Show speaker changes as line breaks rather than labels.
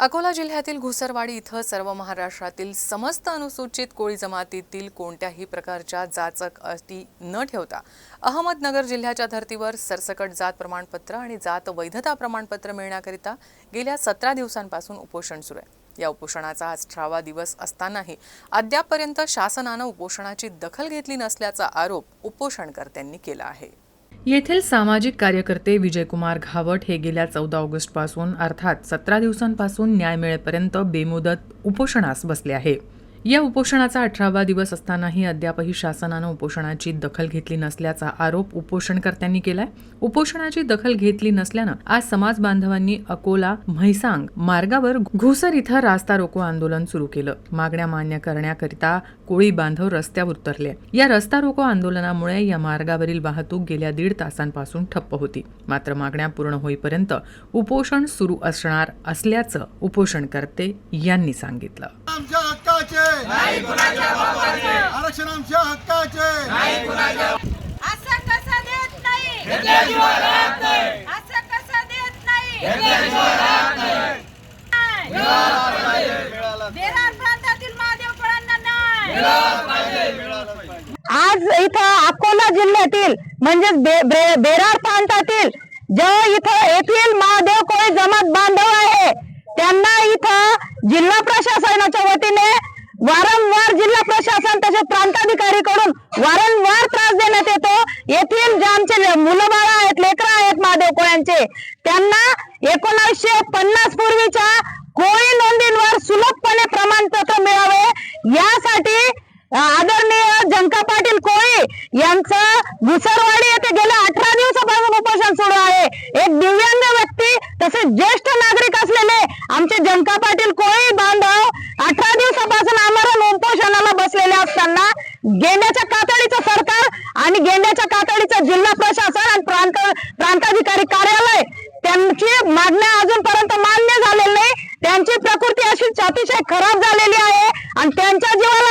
अकोला जिल्ह्यातील घुसरवाडी इथं सर्व महाराष्ट्रातील समस्त अनुसूचित कोळी जमातीतील कोणत्याही प्रकारच्या जाचक अटी न ठेवता अहमदनगर जिल्ह्याच्या धर्तीवर सरसकट जात प्रमाणपत्र आणि जात वैधता प्रमाणपत्र मिळण्याकरिता गेल्या सतरा दिवसांपासून उपोषण सुरू आहे. या उपोषणाचा आज अठरावा दिवस असतानाही अद्यापपर्यंत शासनानं उपोषणाची दखल घेतली नसल्याचा आरोप उपोषणकर्त्यांनी केला आहे. येथील सामाजिक कार्यकर्ते विजयकुमार घावट हे गेल्या चौदा ऑगस्टपासून अर्थात सतरा दिवसांपासून न्याय मिळेपर्यंत बेमुदत उपोषणास बसले आहे. या उपोषणाचा अठरावा दिवस असतानाही अद्यापही शासनानं उपोषणाची दखल घेतली नसल्याचा आरोप उपोषणकर्त्यांनी केलाय. उपोषणाची दखल घेतली नसल्यानं आज समाज बांधवांनी अकोला म्हैसांग मार्गावर घुसर इथं रास्ता रोको आंदोलन सुरू केलं. मागण्या मान्य करण्याकरिता कोळी बांधव रस्त्यावर उतरले. या रस्ता रोको आंदोलनामुळे या मार्गावरील वाहतूक गेल्या दीड तासांपासून ठप्प होती. मात्र मागण्या पूर्ण होईपर्यंत उपोषण सुरू असणार असल्याचं उपोषणकर्ते यांनी सांगितलं.
आरक्षण आमच्या हक्काचे.
असं कसं देत नाही? असं कसं देत नाही? बेरार प्रांतातील महादेव कोळांना नाही.
आज इथं अकोला जिल्ह्यातील म्हणजेच बे- बे- बेरार प्रांतातील जो इथं येथील महादेव कोळी जमात बांधव आहे त्यांना इथं जिल्हा प्रशासनाच्या वारंवार जिल्हा प्रशासन तसेच प्रांताधिकारीकडून वारंवार त्रास देण्यात येतो. येथील जे आमचे ले- मुलं बाळ आहेत लेकरं आहेत महादेव कोळ्यांचे त्यांना एकोणीसशे पन्नास पूर्वीच्या कोळी नोंदींवर सुलभपणे प्रमाणपत्र मिळावे. यासाठी आदरणीय जंका पाटील कोळी यांचं घुसरवाडी येथे गेल्या अठरा दिवसापासून उपोषण सुरू आहे. एक दिव्यांग व्यक्ती तसेच ज्येष्ठ नागरिक असलेले आमचे जंका पाटील कोळी बांधव अठरा दिवसापासून आमरण उपोषणाला त्यांना गेंड्याच्या कातडीचं सरकार आणि गेंड्याच्या कातडीचं जिल्हा प्रशासन आणि प्रांत प्रांताधिकारी कार्यालय त्यांची मागण्या अजूनपर्यंत मान्य झालेली नाही. त्यांची प्रकृती अशी अतिशय खराब झालेली आहे. आणि त्यांच्या जीवाला